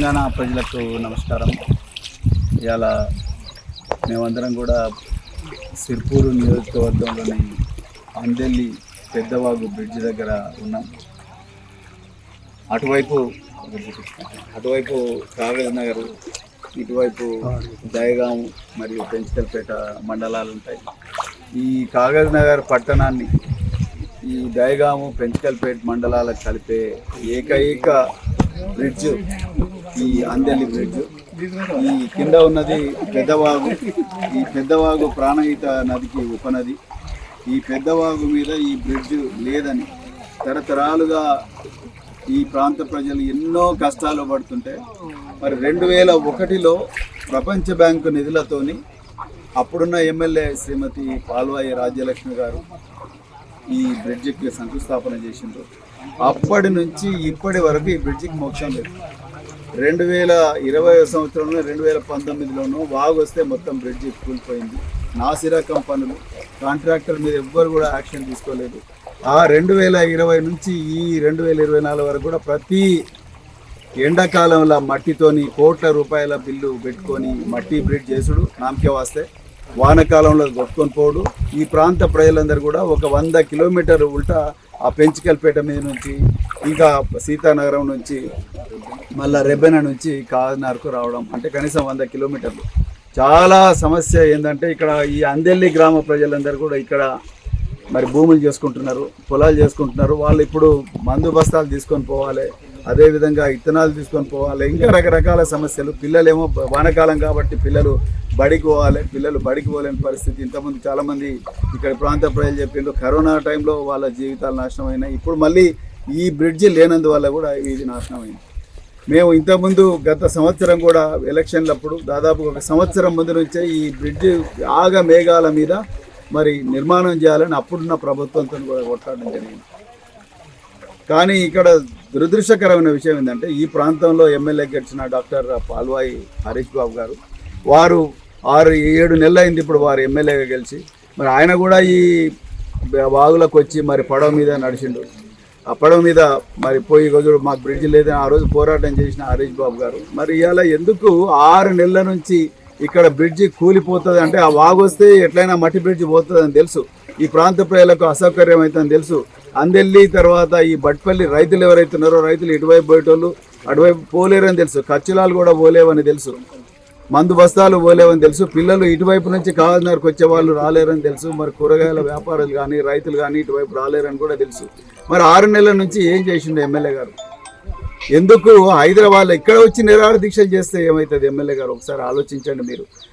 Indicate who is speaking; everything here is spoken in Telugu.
Speaker 1: తెలంగాణ ప్రజలకు నమస్కారం. ఇవాళ మేమందరం కూడా సిర్పూరు నియోజకవర్గంలోని అందెల్లి పెద్దవాగు బ్రిడ్జ్ దగ్గర ఉన్నాం. అటువైపు అటువైపు కాగజ్ నగర్ ఇటువైపు దయగాం మరియు పెంచకల్పేట మండలాలు ఉంటాయి. ఈ కాగజ్ నగర్ పట్టణాన్ని ఈ దయగాము పెంచకల్పేట మండలాలకు కలిపే ఏకైక బ్రిడ్జ్ ఈ అందెల్లి బ్రిడ్జ్ ఈ కింద ఉన్నది పెద్దవాగు. ఈ పెద్దవాగు ప్రాణహిత నదికి ఉపనది. ఈ పెద్దవాగు మీద ఈ బ్రిడ్జ్ లేదని తరతరాలుగా ఈ ప్రాంత ప్రజలు ఎన్నో కష్టాలు పడుతుంటే మరి రెండు వేల ఒకటిలో ప్రపంచ బ్యాంకు నిధులతోని అప్పుడున్న ఎమ్మెల్యే శ్రీమతి పాల్వాయి రాజ్యలక్ష్మి గారు ఈ బ్రిడ్జికి శంకుస్థాపన చేసిండ్రు. అప్పటి నుంచి ఇప్పటి వరకు ఈ బ్రిడ్జికి మోక్షం లేదు. రెండు వేల ఇరవై సంవత్సరంలో రెండు వేల పంతొమ్మిదిలోనూ వాగు వస్తే మొత్తం బ్రిడ్జి కూలిపోయింది. నాసిరకం పనులు కాంట్రాక్టర్ మీద ఎవ్వరు కూడా యాక్షన్ తీసుకోలేదు. ఆ రెండు వేల ఇరవై నుంచి ఈ రెండు వేల ఇరవై నాలుగు వరకు కూడా ప్రతి ఎండాకాలంలో మట్టితోని కోట్ల రూపాయల బిల్లు పెట్టుకొని మట్టి బ్రిడ్జ్ చేసుడు నామకే వస్తే వానకాలంలో కొట్టుకొని పోడు. ఈ ప్రాంత ప్రజలందరూ కూడా ఒక వంద కిలోమీటర్ ఉల్టా ఆ పెంచికల్పేట మీద నుంచి ఇంకా సీతానగరం నుంచి మళ్ళీ రెబ్బెన నుంచి కాకినాడకు రావడం అంటే కనీసం వంద కిలోమీటర్లు. చాలా సమస్య ఏంటంటే ఇక్కడ ఈ అందెల్లి గ్రామ ప్రజలందరూ కూడా ఇక్కడ మరి భూములు చేసుకుంటున్నారు పొలాలు చేసుకుంటున్నారు. వాళ్ళు ఇప్పుడు మందు బస్తాలు తీసుకొని పోవాలి అదేవిధంగా ఇత్తనాలు తీసుకొని పోవాలి. ఇంకా రకరకాల సమస్యలు. పిల్లలేమో వానకాలం కాబట్టి పిల్లలు బడికి పోవాలి పిల్లలు బడికి పోలేని పరిస్థితి. ఇంతకుముందు చాలామంది ఇక్కడ ప్రాంత ప్రజలు చెప్పిండ్రు కరోనా టైంలో వాళ్ళ జీవితాలు నాశనమైనాయి. ఇప్పుడు మళ్ళీ ఈ బ్రిడ్జి లేనందువల్ల కూడా ఇది నాశనమైంది. మేము ఇంతకుముందు గత సంవత్సరం కూడా ఎలక్షన్లప్పుడు దాదాపు ఒక సంవత్సరం ముందు నుంచే ఈ బ్రిడ్జ్ ఆగ మేఘాల మీద మరి నిర్మాణం చేయాలని అప్పుడున్న ప్రభుత్వంతో కూడా కొట్లాడడం జరిగింది. కానీ ఇక్కడ దురదృష్టకరమైన విషయం ఏంటంటే ఈ ప్రాంతంలో ఎమ్మెల్యే గెలిచిన డాక్టర్ పాల్వాయి హరీష్ బాబు గారు వారు ఆరు ఏడు నెలలు అయింది ఇప్పుడు వారు ఎమ్మెల్యేగా గెలిచి మరి ఆయన కూడా ఈ వాగులకు వచ్చి మరి పడవ మీద నడిచిండు. ఆ పడవ మీద మరి పోయి రోజు మాకు బ్రిడ్జ్ లేదని ఆ రోజు పోరాటం చేసిన హరీష్ బాబు గారు. మరి ఇవాళ ఎందుకు ఆరు నెలల నుంచి ఇక్కడ బ్రిడ్జి కూలిపోతుంది అంటే ఆ వాగు వస్తే ఎట్లయినా మట్టి బ్రిడ్జి పోతుందని తెలుసు. ఈ ప్రాంత ప్రజలకు అసౌకర్యం అవుతుందని తెలుసు. అందెల్లి తర్వాత ఈ బట్పల్లి రైతులు ఎవరైతున్నారో రైతులు ఇటువైపు పోయేటోళ్ళు అటువైపు పోలేరని తెలుసు. ఖర్చులాలు కూడా పోలేవని తెలుసు. మందు బస్తాలు పోలేవని తెలుసు. పిల్లలు ఇటువైపు నుంచి కాకినాడకు వచ్చే వాళ్ళు రాలేరని తెలుసు. మరి కూరగాయల వ్యాపారులు కానీ రైతులు కానీ ఇటువైపు రాలేరని కూడా తెలుసు. మరి ఆరు నెలల నుంచి ఏం చేసిండు ఎమ్మెల్యే గారు? ఎందుకు హైదరాబాద్లో ఇక్కడ వచ్చి నిరాహార దీక్షలు చేస్తే ఏమవుతుంది ఎమ్మెల్యే గారు? ఒకసారి ఆలోచించండి మీరు.